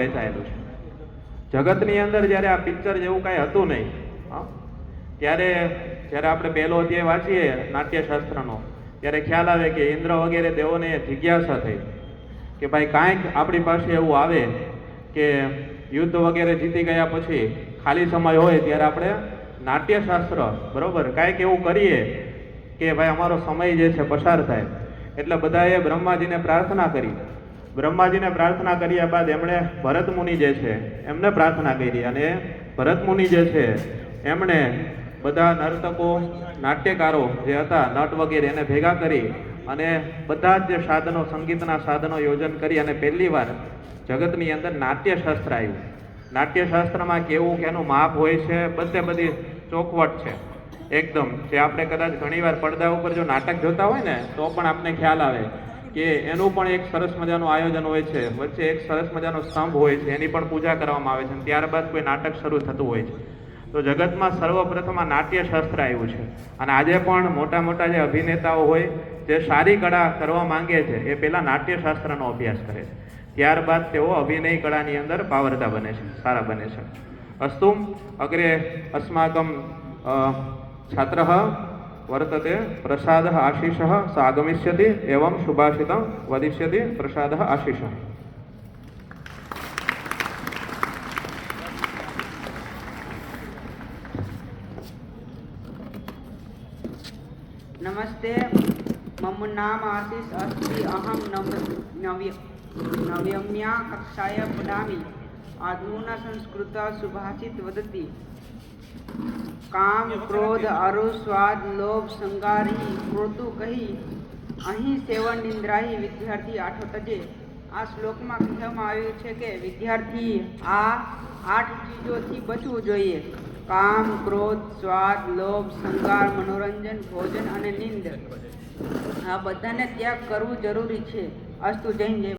વેચાયેલું છે. જગતની અંદર જ્યારે આ પિક્ચર જેવું કાંઈ હતું નહીં ત્યારે જ્યારે આપણે પહેલો અધ્યાય વાંચીએ નાટ્યશાસ્ત્રનો, ત્યારે ખ્યાલ આવે કે ઇન્દ્ર વગેરે દેવોને જિજ્ઞાસા થઈ કે ભાઈ કાંઈક આપણી પાસે એવું આવે કે યુદ્ધ વગેરે જીતી ગયા પછી ખાલી સમય હોય ત્યારે આપણે નાટ્યશાસ્ત્ર, બરોબર, કાંઈક એવું કરીએ કે ભાઈ અમારો સમય જે છે પસાર થાય. એટલે બધાએ બ્રહ્માજીને પ્રાર્થના કરી. બ્રહ્માજીને પ્રાર્થના કર્યા બાદ એમણે ભરત મુનિ જે છે, એમને પ્રાર્થના કરી અને ભરત મુનિ જે છે, એમણે બધા નર્તકો, નાટ્યકારો જે હતા, નટ વગેરે એને ભેગા કરી અને બધા જ જે સાધનો, સંગીતના સાધનો યોજન કરી અને પહેલી વાર જગતની અંદર નાટ્યશાસ્ત્ર આવ્યું. નાટ્યશાસ્ત્રમાં કેવું કે એનું માપ હોય છે, બધે બધી ચોખવટ છે. એકદમ, જે આપણે કદાચ ઘણીવાર પડદા ઉપર જો નાટક જોતા હોય ને, તો પણ આપણે ખ્યાલ આવે. કે એનું પણ એક સરસ મજાનું આયોજન હોય છે. વચ્ચે એક સરસ મજાનો સ્તંભ હોય છે. એની પણ પૂજા કરવામાં આવે છે અને ત્યારબાદ કોઈ નાટક શરૂ થતું હોય છે. તો જગતમાં સર્વપ્રથમ આ નાટ્યશાસ્ત્ર આવ્યું છે. અને આજે પણ મોટા મોટા જે અભિનેતાઓ હોય, જે સારી કળા કરવા માંગે છે, એ પહેલાં નાટ્યશાસ્ત્રનો અભ્યાસ કરે છે. ત્યારબાદ તેઓ અભિનય કળાની અંદર પાવરતા બને છે, સારા બને છે. અસ્તુમ અગ્રે અસ્માકમ છાત્રः वर्तते प्रसादः आशीषः स आगमिष्यति एवं सुभाषितं वदिष्यति प्रसादः आशीषः नमस्ते मम नाम आशीष अस्ति अहं नव नव्य नवम्या कक्षाया पठामि अधुना संस्कृतसुभाषित वदति કામ, ક્રોધ અરુ સ્વાદ, લોભ, સંગારી, ક્રોધુ કહી અહીં સેવન નિંદ્રાહી વિદ્યાર્થી આઠો તજે. આ શ્લોકમાં કહેવામાં આવ્યું છે કે વિદ્યાર્થી, આ આઠ ચીજોથી બચવું જોઈએ. કામ, ક્રોધ, સ્વાદ, લોભ, સંગાર, મનોરંજન, ભોજન અને નિંદ. આ બધાને ત્યાગ કરવું જરૂરી છે. અસ્તુ જૈન જય